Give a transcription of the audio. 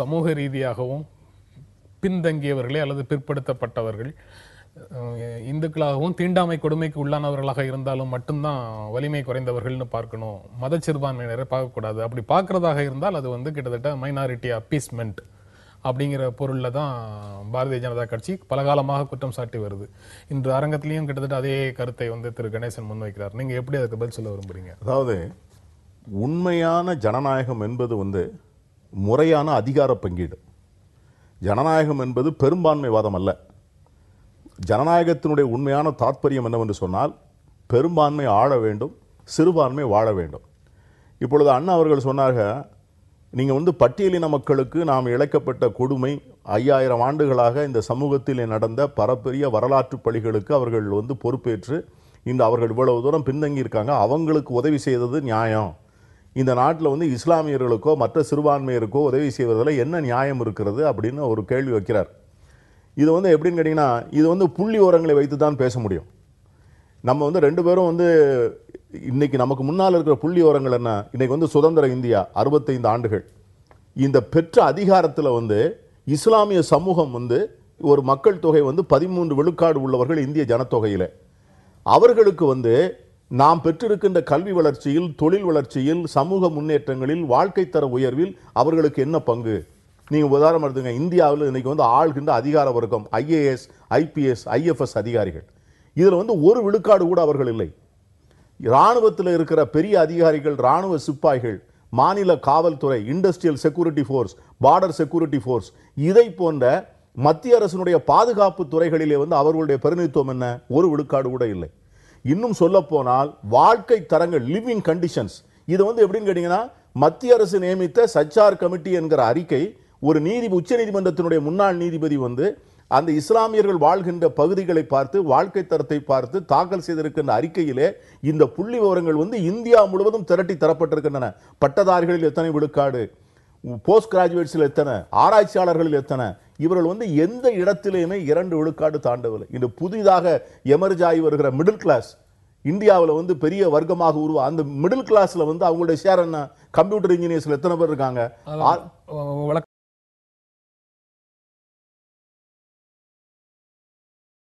சமூக ரீதியாகவும் பின்தங்கியவர்களே அல்லது பிற்படுத்தப்பட்டவர்கள் இந்துக்களாகவும் தீண்டாமை கொடுமைக்கு உள்ளானவர்களாக இருந்தாலும் மட்டும்தான் வலிமை குறைந்தவர்கள்னு பார்க்கணும். மத சிறுபான்மையினரை பார்க்கக்கூடாது. அப்படி பார்க்குறதாக இருந்தால் அது வந்து கிட்டத்தட்ட மைனாரிட்டி அப்பீஸ்மெண்ட் அப்படிங்கிற பொருளில் தான் பாரதிய ஜனதா கட்சி பலகாலமாக குற்றம் சாட்டி வருது. இன்று அரங்கத்திலையும் கிட்டத்தட்ட அதே கருத்தை வந்து திரு கணேசன் முன்வைக்கிறார். நீங்கள் எப்படி அதுக்கு பதில் சொல்ல விரும்புறீங்க? அதாவது உண்மையான ஜனநாயகம் என்பது வந்து முறையான அதிகார பங்கீடு. ஜனநாயகம் என்பது பெரும்பான்மைவாதம் அல்ல. ஜனநாயகத்தினுடைய உண்மையான தாத்பரியம் என்னவென்று சொன்னால் பெரும்பான்மை ஆள வேண்டும் சிறுபான்மை வாழ வேண்டும். இப்பொழுது அண்ணா அவர்கள் சொன்னார்கள் நீங்கள் வந்து பட்டியலின மக்களுக்கு நாம் இழைக்கப்பட்ட கொடுமை ஐயாயிரம் ஆண்டுகளாக இந்த சமூகத்தில் நடந்த பரப்பெரிய வரலாற்று பழிகளுக்கு அவர்கள் வந்து பொறுப்பேற்று இந்த அவர்கள் இவ்வளவு தூரம் பின்தங்கி இருக்காங்க அவங்களுக்கு உதவி செய்தது நியாயம். இந்த நாட்டில் வந்து இஸ்லாமியர்களுக்கோ மற்ற சிறுபான்மையருக்கோ உதவி செய்வதில் என்ன நியாயம் இருக்கிறது அப்படின்னு ஒரு கேள்வி வைக்கிறார். இது வந்து எப்படின்னு கேட்டிங்கன்னா இது வந்து புள்ளி ஓரங்களை வைத்து தான் பேச முடியும். நம்ம வந்து ரெண்டு பேரும் வந்து இன்றைக்கி நமக்கு முன்னால் இருக்கிற புள்ளி ஓரங்கள் என்ன? இன்றைக்கி வந்து சுதந்திர இந்தியா அறுபத்தைந்து ஆண்டுகள். இந்த பெற்ற அதிகாரத்தில் வந்து இஸ்லாமிய சமூகம் வந்து ஒரு மக்கள் தொகை வந்து பதிமூன்று விழுக்காடு உள்ளவர்கள் இந்திய ஜனத்தொகையில். அவர்களுக்கு வந்து நாம் பெற்றிருக்கின்ற கல்வி வளர்ச்சியில் தொழில் வளர்ச்சியில் சமூக முன்னேற்றங்களில் வாழ்க்கை தர உயர்வில் அவர்களுக்கு என்ன பங்கு? நீங்கள் உதாரணம் எடுத்துங்க. இந்தியாவில் இன்றைக்கி வந்து ஆள்கின்ற அதிகார வர்க்கம் ஐஏஎஸ் ஐபிஎஸ் ஐஎஃப்எஸ் அதிகாரிகள். இதில் வந்து ஒரு விழுக்காடு கூட அவர்கள் இல்லை. இராணுவத்தில் இருக்கிற பெரிய அதிகாரிகள் இராணுவ சிப்பாய்கள் மாநில காவல்துறை industrial security force border security force இதை போன்ற மத்திய அரசினுடைய பாதுகாப்பு துறைகளிலே வந்து அவர்களுடைய பிரதிநிதித்துவம் என்ன? ஒரு விழுக்காடு கூட இல்லை. இன்னும் சொல்ல போனால் வாழ்க்கை தரங்கள் லிவிங் கண்டிஷன்ஸ் இது வந்து எப்படின்னு கேட்டீங்கன்னா மத்திய அரசு நியமித்த சச்சார் கமிட்டி என்கிற அறிக்கை ஒரு நீதி உச்ச நீதிமன்றத்தினுடைய முன்னாள் நீதிபதி வந்து அந்த இஸ்லாமியர்கள் வாழ்கின்ற பகுதிகளை பார்த்து வாழ்க்கை தரத்தை பார்த்து தாக்கல் செய்திருக்கின்ற அறிக்கையிலே இந்த புள்ளி விவரங்கள் வந்து இந்தியா முழுவதும் திரட்டி தரப்பட்டிருக்கின்றன. பட்டதாரிகளில் எத்தனை விழுக்காடு போஸ்ட் கிராஜுவேட்ஸில் எத்தனை ஆராய்ச்சியாளர்களில் எத்தனை இவர்கள் வந்து எந்த இடத்திலேயுமே இரண்டு விழுக்காடு தாண்டவில்லை. இன்று புதிதாக எமர்ஜ் ஆகி வருகிற மிடில் கிளாஸ் இந்தியாவில் வந்து பெரிய வர்க்கமாக உருவா அந்த மிடில் கிளாஸ்ல வந்து அவங்களுடைய ஷேர் என்ன? கம்ப்யூட்டர் இன்ஜினியர்ஸ்ல எத்தனை பேர் இருக்காங்க?